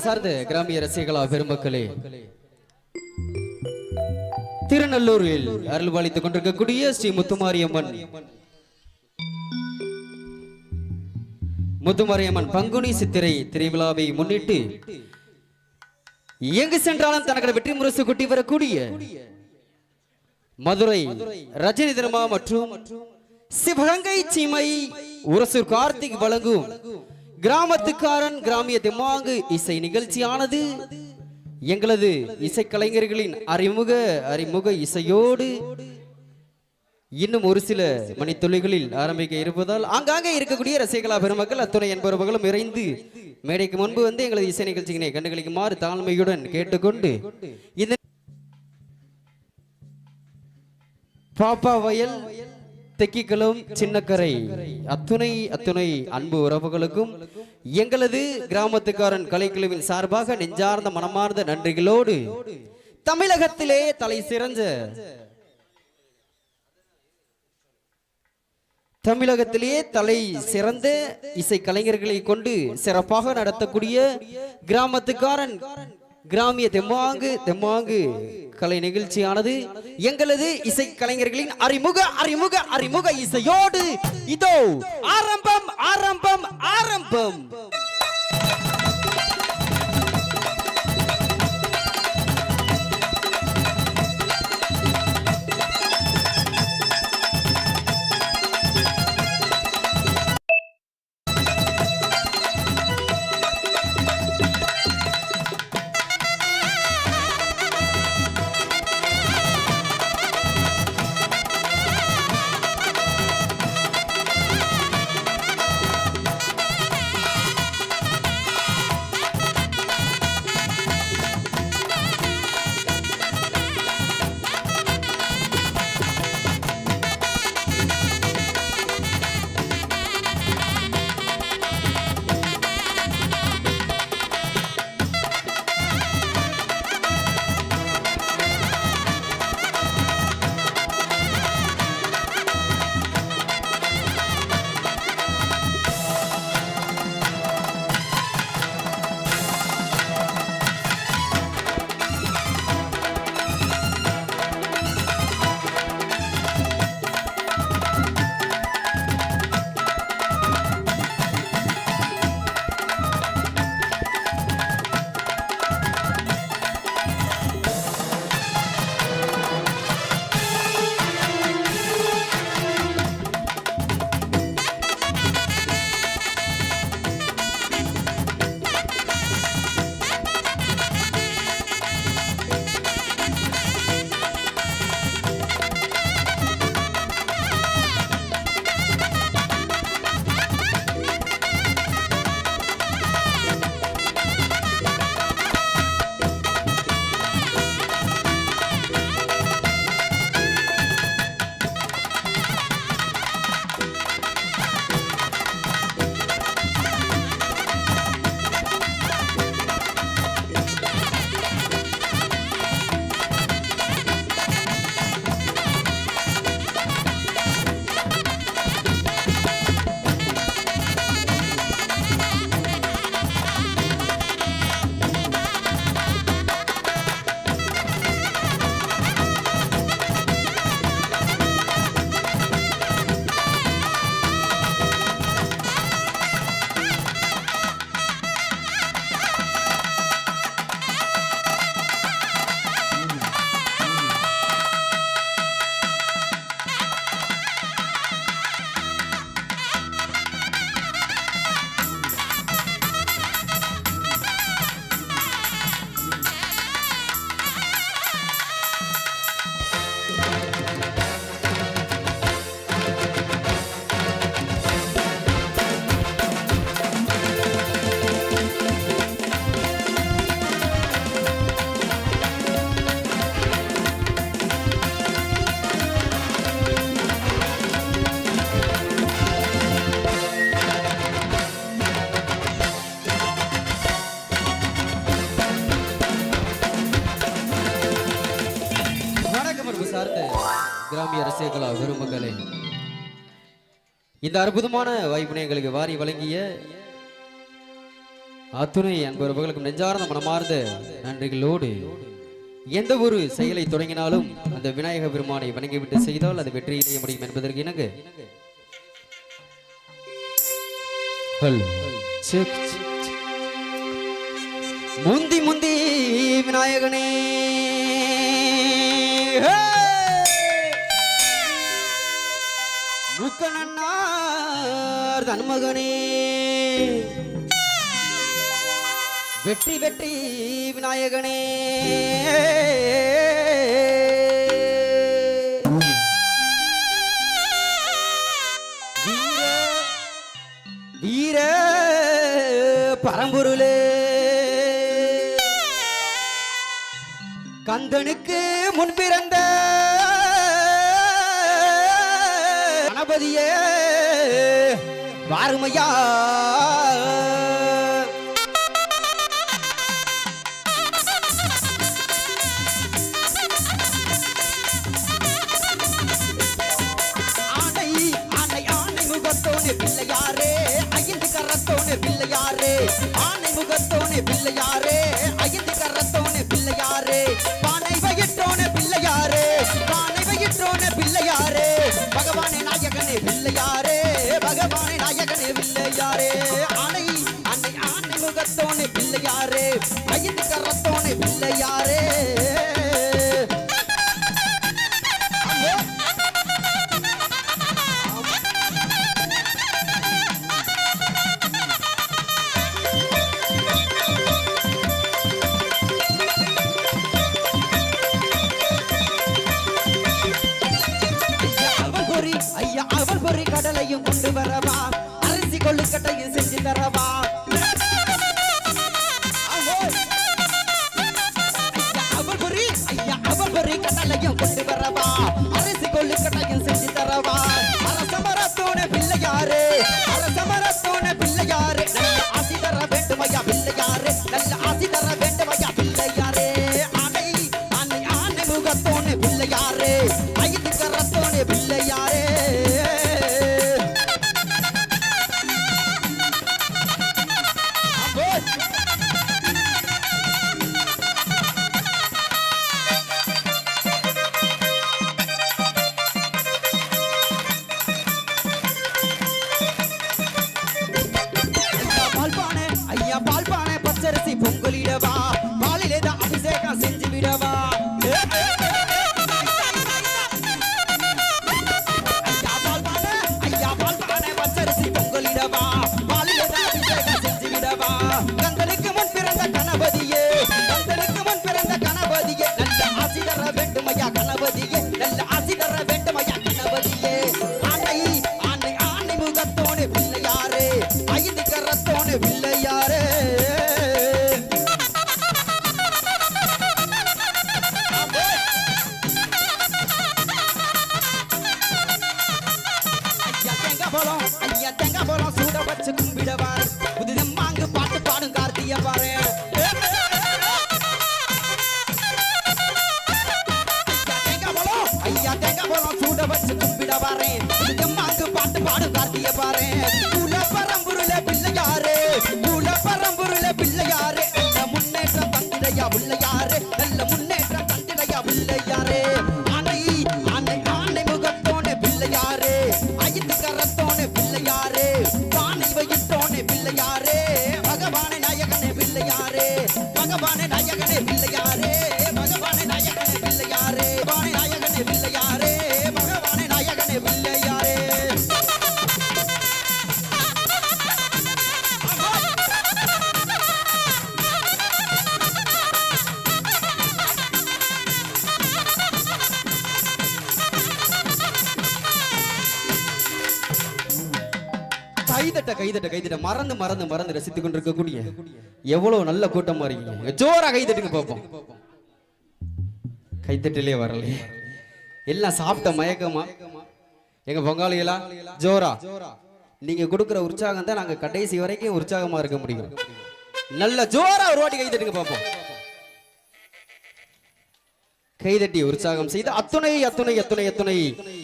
அன்பு சார்ந்த கிராமிய ரசிகர்களா பெருமக்களே. திருநல்லூரில் அருள் பாலித்துக் கொண்டிருக்கக்கூடிய ஸ்ரீ முத்துமாரியம்மன். முத்துமாரியம்மன் பங்குனி சித்திரை திருவிழாவை முன்னிட்டு எங்கு சென்றாலும் தனக்கு வெற்றி முரசு குட்டி வரக்கூடிய மதுரை ரஜினி திருமா மற்றும் சிவகங்கை சீமை உரசு கார்த்திக் வழங்கும் கிராமத்துக்காரன் கிராமிய திமாங்கு இசை நிகழ்ச்சியானது. எங்களது இசைக்கலைஞர்களின் அறிமுக அறிமுக இசையோடு இன்னும் ஒரு சில மணித்துளிகளில் ஆரம்பிக்க இருப்பதால் ஆங்காங்கே இருக்கக்கூடிய ரசிகலா பெருமக்கள் அத்துணை என்பவர்களும் இறைந்து மேடைக்கு முன்பு வந்து எங்களது இசை நிகழ்ச்சியினை கண்டுகளிக்குமாறு தாழ்மையுடன் கேட்டுக்கொண்டு இந்த பாப்பா வயல் தெக்கிக்கலும் சின்னக்கரை. அத்துணை அத்துணை அன்பு உறவுகளுக்கும் எங்களது கிராமத்துக்காரன் கலைக்குழுவின் சார்பாக நெஞ்சார்ந்த மனமார்ந்த நன்றிகளோடு தமிழகத்திலே தலை சிறந்த தமிழகத்திலேயே தலை சிறந்த இசை கலைஞர்களை கொண்டு சிறப்பாக நடத்தக்கூடிய கிராமத்துக்காரன் கிராமிய தெம்மாங்கு தெம்மாங்கு கலை நிகழ்ச்சியானது எங்களது இசை கலைஞர்களின் அறிமுக அறிமுக அறிமுக இசையோடு இதோ ஆரம்பம் ஆரம்பம் ஆரம்பம். சார்ந்த கிராமிய ரசிகர்களா விரும்புகளே இந்த அற்புதமான வாய்ப்பினை எங்களுக்கு வாரி வழங்கிய அத்துணை அன்புறவுகளுக்கும் நெஞ்சார்ந்த மனமார்ந்த நன்றிகளோடு எந்த ஒரு செயலை தொடங்கினாலும் அந்த விநாயக பெருமானை வணங்கிவிட்டு செய்தால் அது வெற்றியிலேயே முடியும் என்பதற்கு இணங்க. முந்தி முந்தி விநாயகனே முக்கணன்னார் தன்மகனே. வெற்றி வெற்றி விநாயகனே. வீர வீர பரம்பொருளே. கந்தனுக்கு முன்பிறந்த கணபதியே வாருமையா. பிள்ளையாரே ஐந்து கரத்தோனே பிள்ளையாரே ஆனை முகத்தோனே பிள்ளையாரே. கரத்தோன यारे கைதட்ட கைதட்ட மறந்து மறந்து மறந்து ரசித்துக் கொண்டிருக்கக்கூடிய எவ்வளவு நல்ல கூட்டமா இருக்கீங்க. ஜோரா கைதட்டுங்க பார்ப்போம். கைத்தட்டிலே வரலையே. எல்லாம் சாப்பிட்ட மயக்கமா? எங்க பொங்காளிகளா? ஜோரா. நீங்க கொடுக்குற உற்சாகம் தான் நாங்க கடைசி வரைக்கும் உற்சாகமா இருக்க முடியும். நல்ல ஜோரா ஒரு வாட்டி கைதட்டுங்க பார்ப்போம். கைதட்டி உற்சாகம் செய்து அத்துணை அத்துணை அத்துணை அத்துணை.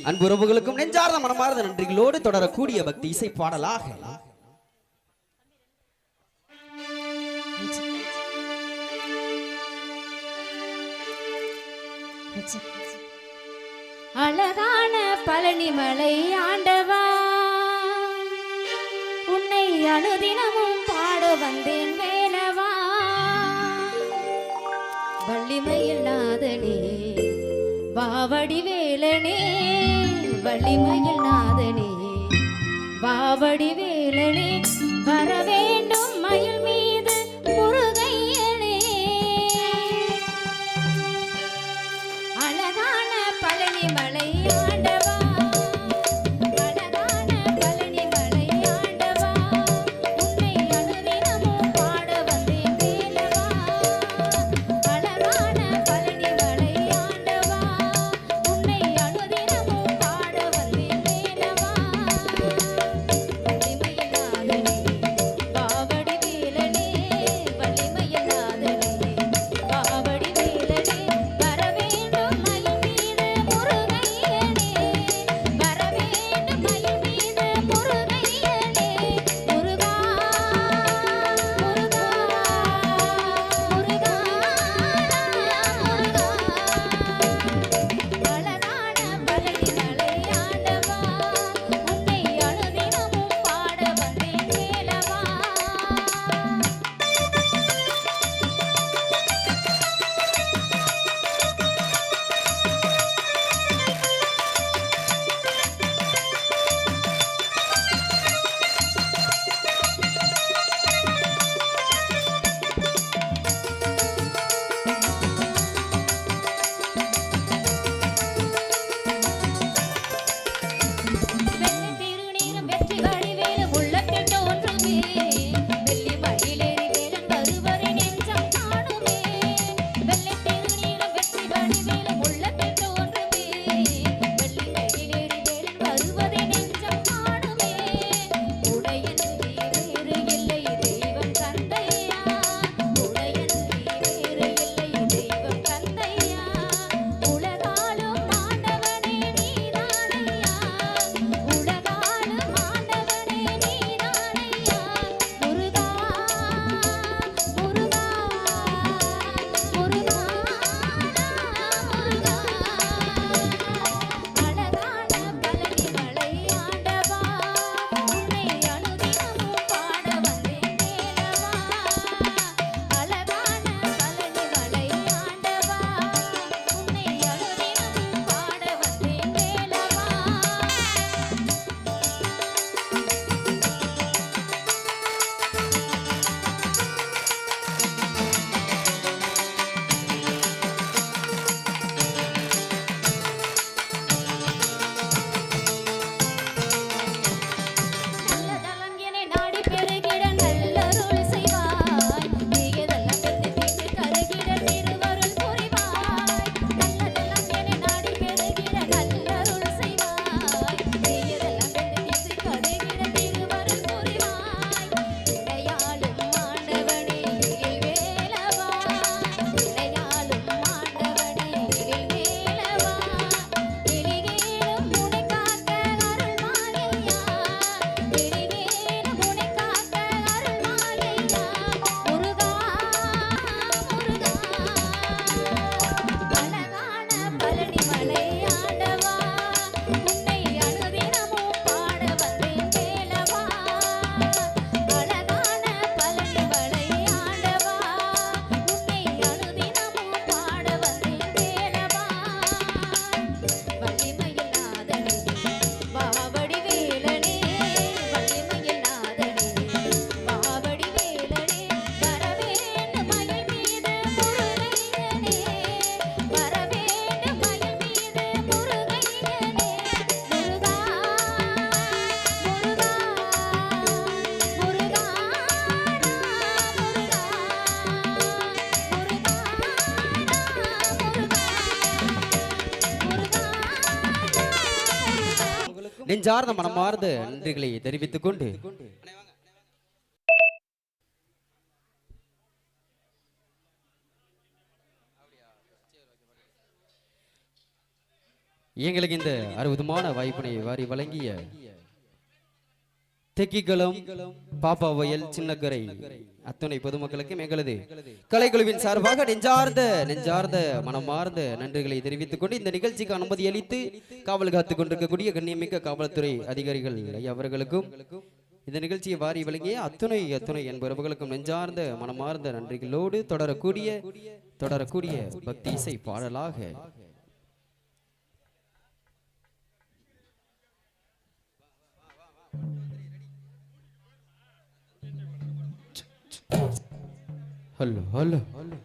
அன்பு உறவுகளுக்கும் நெஞ்சார்ந்த மனமார்ந்த நன்றிகளோடு தொடரக்கூடிய பக்தி இசை பாடலாக. அழகான பழனிமலை ஆண்டவா உன்னை அனுதினமும் பாட வந்தேன் வேலவா வள்ளிமையில்லாதனே வாவடி வேலனே வள்ளிமையில்லாதனே வாவடி வேலனே வரவேன் நெஞ்சார்ந்த மனமார்ந்த நன்றிகளை தெரிவித்துக் கொண்டு எங்களுக்கு இந்த அற்புதமான வாய்ப்பினை வாரி வழங்கிய தெக்கிக்குளம் பாப்பா வயல் சின்னக்கரை அத்துணை பொதுமக்களுக்கும் எங்களது கலைக்குழுவின் சார்பாக நெஞ்சார்ந்த நெஞ்சார்ந்த மனமார்ந்த நன்றிகளை தெரிவித்துக் கொண்டு இந்த நிகழ்ச்சிக்கு அனுமதி அளித்து காவல் காத்துக் கொண்டிருக்கக்கூடிய கண்ணியமிக்க காவல்துறை அதிகாரிகள் அவர்களுக்கும் இந்த நிகழ்ச்சியை வாரி வழங்கிய அத்துணை அத்துணை என்பவர்களுக்கும் நெஞ்சார்ந்த மனமார்ந்த நன்றிகளோடு தொடரக்கூடிய தொடரக்கூடிய பக்தி இசை பாடலாக. ஹலோ هلا هلا هلا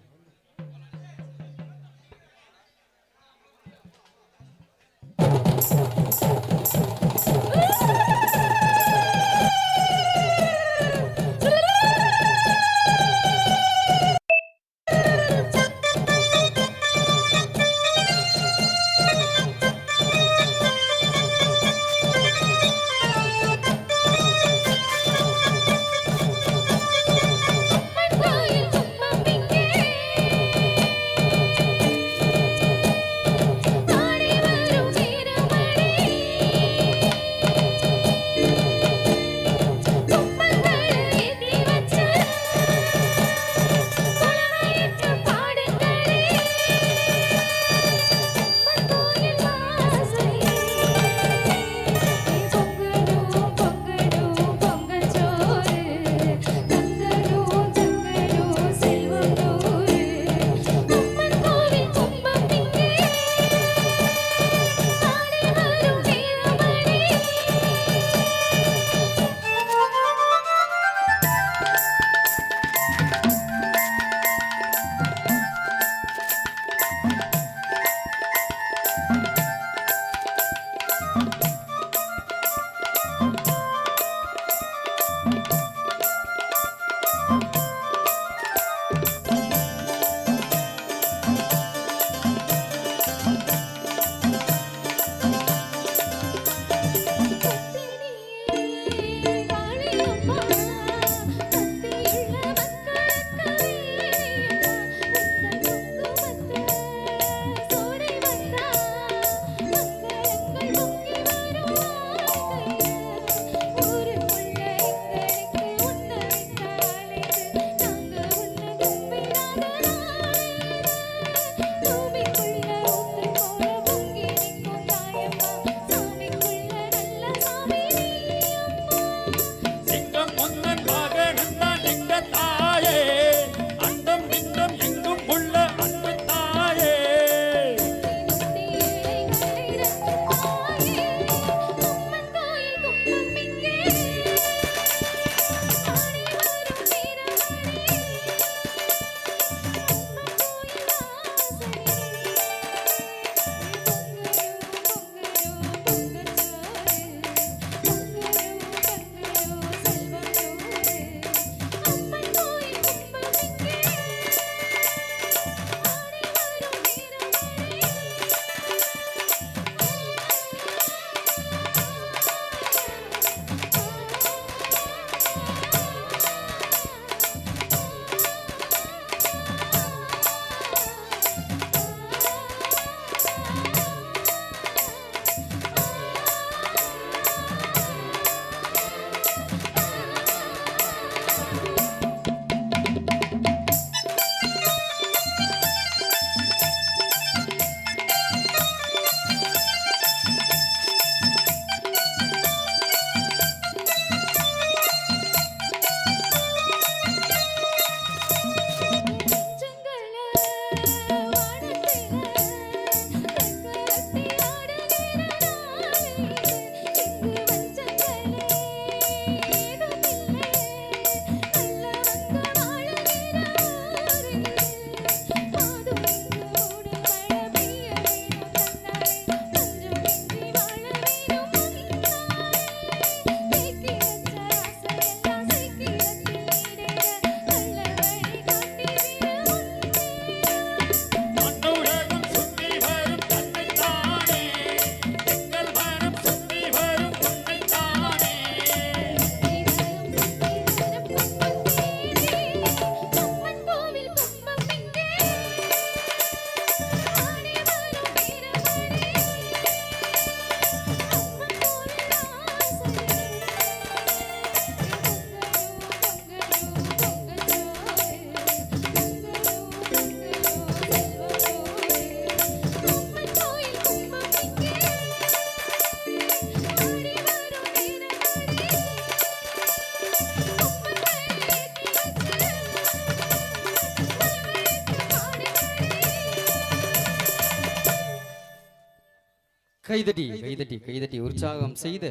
கைதட்டி கைதட்டி கைதட்டி உற்சாகம் செய்த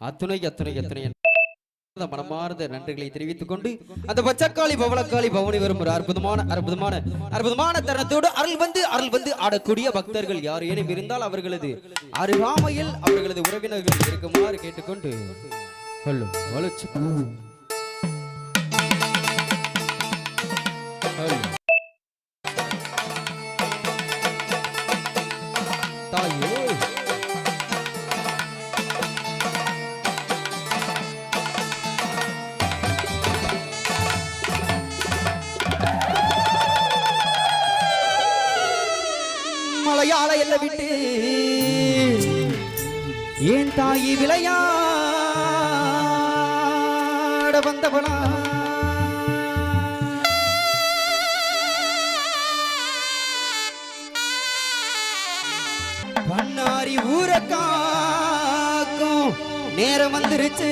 அத்துணை அத்துணை அத்துணை மனமார்ந்த நன்றிகளை தெரிவித்துக் கொண்டு அந்த பச்சக்காளி பவளக்காளி பவனி வரும் ஒரு அற்புதமான அற்புதமான அற்புதமான தருணத்தோடு அருள் வந்து அருள் வந்து ஆடக்கூடிய பக்தர்கள் யார் ஏனும் இருந்தால் அவர்களது அருகாமையில் அவர்களது உறவினர்கள் இருக்குமாறு கேட்டுக்கொண்டு சொல்லும் மலையாள விட்டு. ஏன் தாயி விளையாட வந்தவனா பண்ணாரி ஊரக்காக்கும் நேரம் வந்துருச்சு.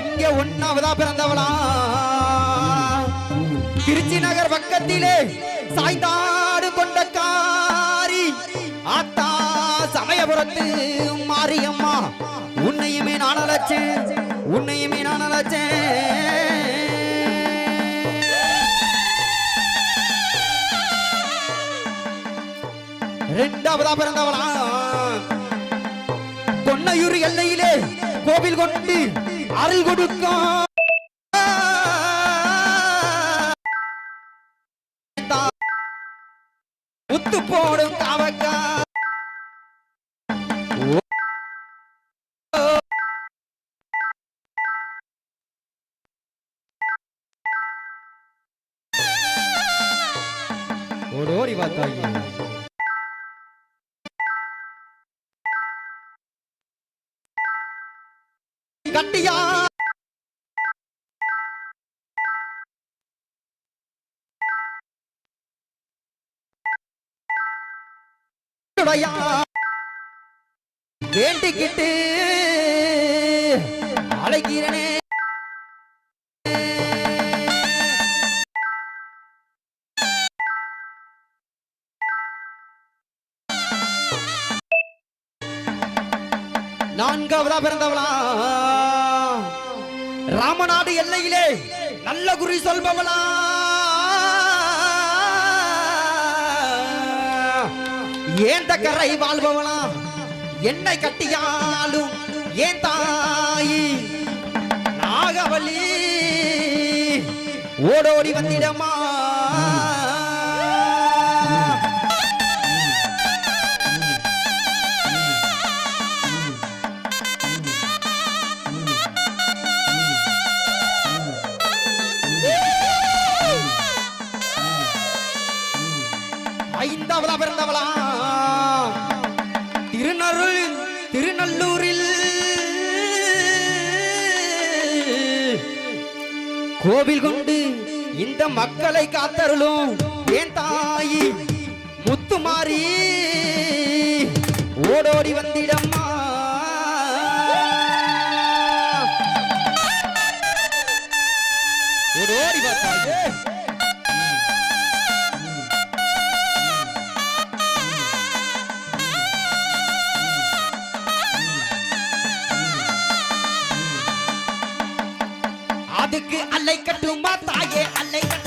இங்க ஒன்னாவதா பிறந்தவளா? திருச்சி நகர் பக்கத்திலே சாய்ந்தாடு கொண்ட காரி. ஆத்தா சமயபுரத்து மாரியம்மா உன்னையுமே நான் அழைச்சேன் உன்னையுமே நான் அழைச்சேன். ரெண்டாவதா பிறந்தவளா? பொன்னையூர் எல்லையிலே கோவில் கொண்டு அருள் கொடுக்கும். முத்து போடும் தவக்க. வேண்டிக்கிட்டு அழைக்கிறனே. நான்காவதா பிறந்தவளா? ராமநாடு எல்லையிலே நல்ல குறி சொல்பவளா? ஏந்த கரை வாழ்பவளா? என்னை கட்டியாலும் ஏன் தாயி? நாகவல்லி ஓடோடி வந்திடமா? கோவில் கொண்டு இந்த மக்களை காத்தருளும். ஏன் தாயி முத்துமாரி ஓடோடி வந்திடம்மா. ஓடோடி பார்த்தாயே வீட்டுக்கு அல்லை கட்டுமா தாயே அல்லை கட்டு